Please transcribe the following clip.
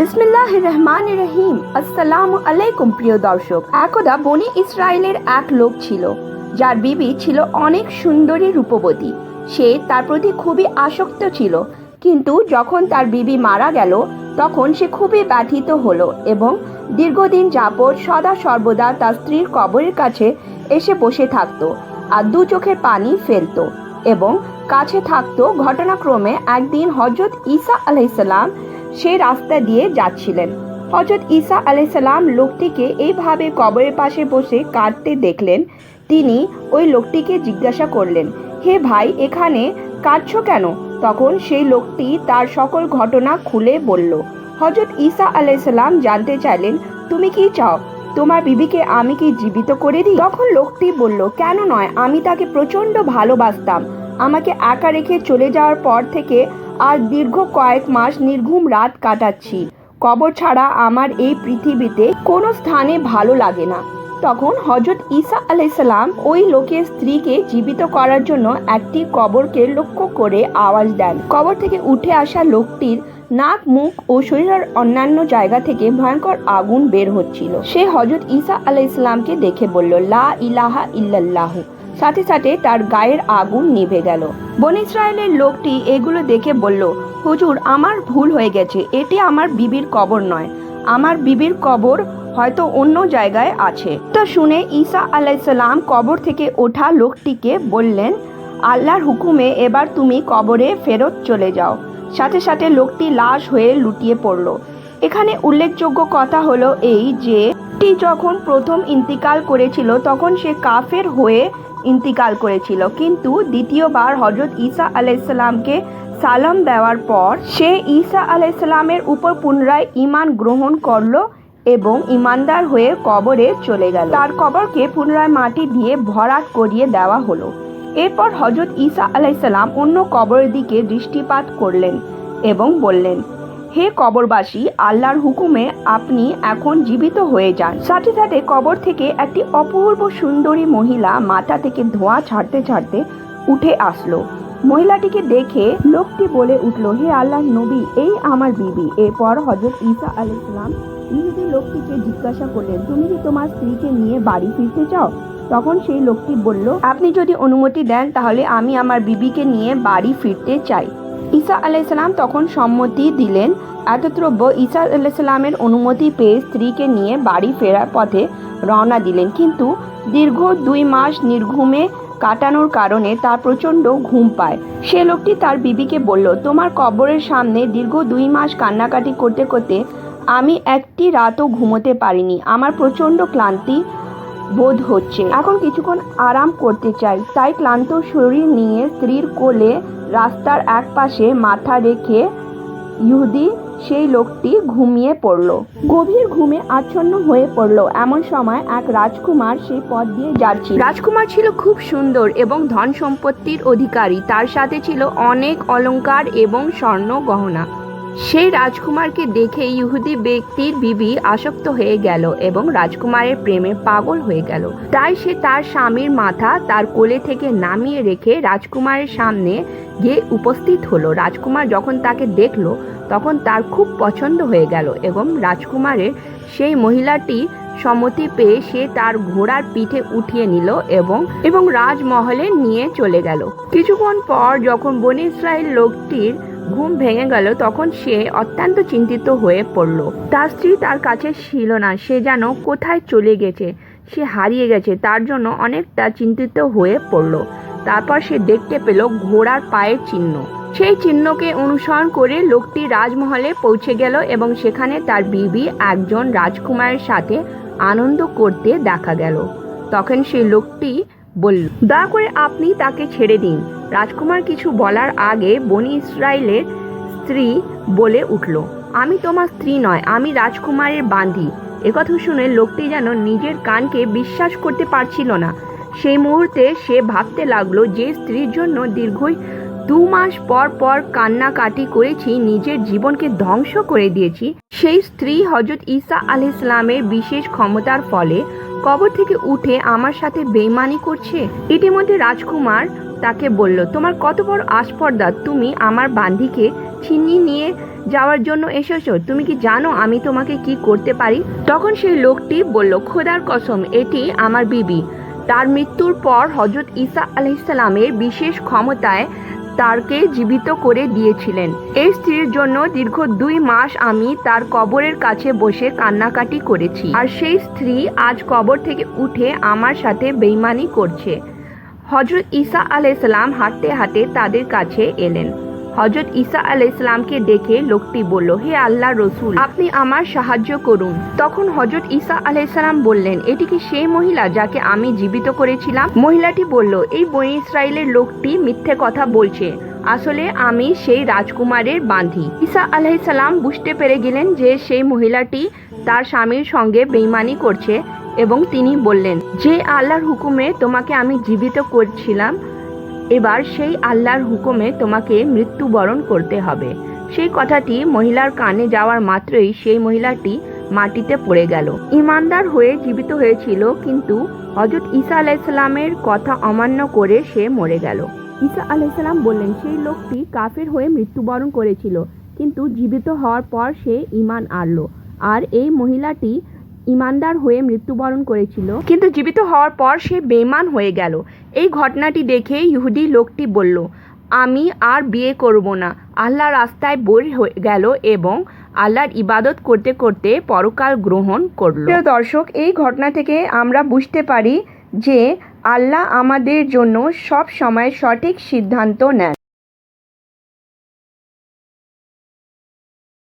বিসমিল্লাহ রহমান রহিম আসসালাম আলাইকুম, প্রিয় দর্শক। একদা বনি ইসরায়েলের এক লোক ছিল, যার বিবি ছিল অনেক সুন্দরী রূপবতী। সে তার প্রতি খুবই আসক্ত ছিল, কিন্তু যখন তার বিবি মারা গেল, তখন সে খুবই ব্যথিত হলো এবং দীর্ঘদিন যাবৎ সদা সর্বদা তার স্ত্রীর কবরের কাছে এসে বসে থাকতো আর দু চোখের পানি ফেলতো এবং কাছে থাকতো। ঘটনাক্রমে একদিন হজরত ঈসা আলাইসাল্লাম সেই রাস্তা দিয়ে যাচ্ছিলেন। হজরত ঈসা আলাইসাল্লাম লোকটিকে এইভাবে কবরের পাশে বসে কাঁদতে দেখলেন। তিনি ওই লোকটিকে জিজ্ঞাসা করলেন, হে ভাই, এখানে কাঁদছো কেন? তখন সেই লোকটি তার সকল ঘটনা খুলে বলল হজরত ঈসা আলাইসাল্লাম জানতে চাইলেন, তুমি কি চাও? তোমার বিবিকে আমি কি জীবিত করে দিই? তখন লোকটি বলল, কেন নয়, আমি তাকে প্রচণ্ড ভালোবাসতাম। আমাকে একা রেখে চলে যাওয়ার পর থেকে আজ দীর্ঘ কয়েক মাস নির্ঘুম রাত কাটাচ্ছি। কবর ছাড়া আমার এই পৃথিবীতে কোনো স্থানে ভালো লাগে না। তখন হজরত ঈসা আলাইসাল্লাম ওই লোকের স্ত্রীকে জীবিত করার জন্য একটি কবরকে লক্ষ্য করে আওয়াজ দেন। কবর থেকে উঠে আসা লোকটির নাক, মুখ ও শরীরের অন্যান্য জায়গা থেকে ভয়ঙ্কর আগুন বের হচ্ছিল। সে হজরত ঈসা আলাইসাল্লামকে দেখে বলল, লা ইলাহা ইল্লাল্লাহ। সাথে সাথে তার গায়ের আগুন নিভে গেল। বন ইসরায়েলের লোকটি এগুলো দেখে বলল, হুজুর, আমার ভুল হয়ে গেছে। এটি আমার বিবির কবর নয়। আমার বিবির কবর হয়তো অন্য জায়গায় আছে। তো শুনে ঈসা আলাইসাল্লাম কবর থেকে ওঠা লোকটিকে বললেন, আল্লাহর হুকুমে এবার তুমি কবরে ফেরত চলে যাও। সাথে সাথে লোকটি লাশ হয়ে লুটিয়ে পড়ল। এখানে উল্লেখযোগ্য কথা হলো এই যে যখন প্রথম ইন্তিকাল করেছিল, তখন সে কাফের হয়ে ইন্তিকাল করেছিল। কিন্তু দ্বিতীয়বার হজরত ঈসা আলাইসাল্লামকে সালাম দেওয়ার পর সে ঈসা আলাইসাল্লামের উপর পুনরায় ইমান গ্রহণ করল এবং ইমানদার হয়ে কবরে চলে গেল। তার কবরকে পুনরায় মাটি দিয়ে ভরাট করিয়ে দেওয়া হলো। এরপর হজরত ঈসা আলাইসাল্লাম অন্য কবরের দিকে দৃষ্টিপাত করলেন এবং বললেন হে কবরবাসী, আল্লাহর হুকুমে আপনি এখন জীবিত হয়ে যান। সাথে সাথে কবর থেকে একটি অপূর্ব সুন্দরী মহিলা মাথা থেকে ধোঁয়া ছাড়তে ছাড়তে উঠে আসলো। মহিলাটিকে দেখে লোকটি বলে উঠল, হে আল্লাহর নবী, এই আমার বিবি। এরপর হজরত ঈসা আলাইসালাম ইহুদি লোকটিকে জিজ্ঞাসা করলেন, তুমি কি তোমার স্ত্রীকে নিয়ে বাড়ি ফিরতে চাও? তখন সেই লোকটি বলল, আপনি যদি অনুমতি দেন, তাহলে আমি আমার বিবিকে নিয়ে বাড়ি ফিরতে চাই। ঈসা আলাইসাল্লাম তখন সম্মতি দিলেন। এতদ্রব্য ঈসা আলাইসাল্লামের অনুমতি পেয়ে স্ত্রীকে নিয়ে বাড়ি ফেরার পথে রওনা দিলেন। কিন্তু দীর্ঘ দুই মাস নির্ঘুমে কাটানোর কারণে তার প্রচণ্ড ঘুম পায়। সে লোকটি তার বিবিকে বলল, তোমার কবরের সামনে দীর্ঘ দুই মাস কান্নাকাটি করতে করতে আমি একটি রাতও ঘুমোতে পারিনি। আমার প্রচণ্ড ক্লান্তি বোধ হচ্ছে। এখন কিছুক্ষণ আরাম করতে চাই। তাই ক্লান্ত শরীর নিয়ে স্ত্রীর কোলে রাস্তার এক পাশে মাথা রেখে ইহুদি, সেই লোকটি ঘুমিয়ে পড়ল। গভীর ঘুমে আচ্ছন্ন হয়ে পড়ল। এমন সময় এক রাজকুমার সেই পথ দিয়ে যাচ্ছিল। রাজকুমার ছিল খুব সুন্দর এবং ধন সম্পত্তির অধিকারী। তার সাথে ছিল অনেক অলংকার এবং স্বর্ণ গহনা। সেই রাজকুমারকে দেখে ইহুদি ব্যক্তির বিবি আসক্ত হয়ে গেল এবং রাজকুমারের প্রেমে পাগল হয়ে গেল। তাই সে তার স্বামীর মাথা তার কোলে থেকে নামিয়ে রেখে রাজকুমারের সামনে গিয়ে উপস্থিত হলো। রাজকুমার যখন তাকে দেখল, তখন তার খুব পছন্দ হয়ে গেল এবং রাজকুমারের সেই মহিলাটি সম্মতি পেয়ে সে তার ঘোড়ার পিঠে উঠিয়ে নিল এবং এবং রাজমহলে নিয়ে চলে গেল। কিছুক্ষণ পর যখন বনি ইসরায়েল লোকটির ঘুম ভেঙে গেল, তখন সে অত্যন্ত চিন্তিত হয়ে পড়ল। তার স্ত্রী তার কাছে ছিল না, সে যেন কোথায় চলে গেছে, সে হারিয়ে গেছে, তার জন্য অনেকটা চিন্তিত হয়ে পড়ল। তারপর সে দেখতে পেল ঘোড়ার পায়ের চিহ্ন। সেই চিহ্নকে অনুসরণ করে লোকটি রাজমহলে পৌঁছে গেল এবং সেখানে তার বিবি একজন রাজকুমারের সাথে আনন্দ করতে দেখা গেল। তখন সেই লোকটি বলল, দয়া করে আপনি তাকে ছেড়ে দিন। রাজকুমার কিছু বলার আগে বনি ইসরায়েলের স্ত্রী বলে উঠল, আমি তোমার স্ত্রী নয়, আমি রাজকুমারের বান্ধি একথা শুনে লোকটি যেন নিজের কানকে বিশ্বাস করতে পারছিল না। সেই মুহূর্তে সে ভাবতে লাগল যে স্ত্রীর জন্য দীর্ঘই দু মাস পর পর কান্নাকাটি করেছি, নিজের জীবনকে ধ্বংস করে দিয়েছি। সেই স্ত্রী হজরত ঈসা আল ইসলামের বিশেষ ক্ষমতার ফলে কবর থেকে উঠে আমার সাথে বেইমানি করছে। ইতিমধ্যে রাজকুমার তাকে বলল, তোমার কত বড় আস্পর্ধা। তুমি আমার বান্ধিকে ছিনিয়ে নিয়ে যাওয়ার জন্য এসেছ। তুমি কি জানো আমি তোমাকে কি করতে পারি? তখন সেই লোকটি বলল, খোদার কসম, এটি আমার বিবি। তার মৃত্যুর পর হজরত ঈসা আলাইসালামের বিশেষ ক্ষমতায় তারকে জীবিত করে দিয়েছিলেন। এই স্ত্রীর জন্য দীর্ঘ দুই মাস আমি তার কবরের কাছে বসে কান্নাকাটি করেছি। আর সেই স্ত্রী আজ কবর থেকে উঠে আমার সাথে বেইমানি করছে। হজরত ঈসা আলাইসাল্লাম হাঁটতে হাঁটতে তাদের কাছে এলেন। হজরত ঈসা আলাইসাল্লামকে দেখে লোকটি বলল, হে আল্লাহ রসুল, আপনি আমার সাহায্য করুন। তখন হজরত ঈসা আলাইসাল্লাম বললেন, এটি কি সেই মহিলা যাকে আমি জীবিত করেছিলাম? মহিলাটি বলল, এই বই ইসরায়েলের লোকটি মিথ্যে কথা বলছে। আসলে আমি সেই রাজকুমারের বান্ধি। ঈসা আলাইসাল্লাম বুঝতে পেরে গেলেন যে সেই মহিলাটি তার স্বামীর সঙ্গে বেইমানি করছে। এবং তিনি বললেন, যে আল্লাহর হুকুমে তোমাকে আমি জীবিত করছিলাম, এবার সেই আল্লাহর হুকুমে তোমাকে মৃত্যুবরণ করতে হবে। সেই কথাটি মহিলার কানে যাওয়ার মাত্রই সেই মহিলাটি মাটিতে পড়ে গেল। ইমানদার হয়ে জীবিত হয়েছিল, কিন্তু হজরত ঈসা আলাইসাল্লামের কথা অমান্য করে সে মরে গেল। ঈসা আলাইসাল্লাম বললেন, সেই লোকটি কাফের হয়ে মৃত্যুবরণ করেছিল, কিন্তু জীবিত হওয়ার পর সে ইমান আনলো। আর এই মহিলাটি ইমানদার হয়ে মৃত্যুবরণ করেছিল। কিন্তু জীবিত হওয়ার পর সে বেমান হয়ে গেল। এই ঘটনাটি দেখে ইহুদি লোকটি বলল, আমি আর বিয়ে করব না। আল্লাহ রাস্তায় বই হয়ে গেল এবং আল্লাহর ইবাদত করতে করতে পরকাল গ্রহণ করল। দর্শক, এই ঘটনা থেকে আমরা বুঝতে পারি যে আল্লাহ আমাদের জন্য সব সময় সঠিক সিদ্ধান্ত নেন।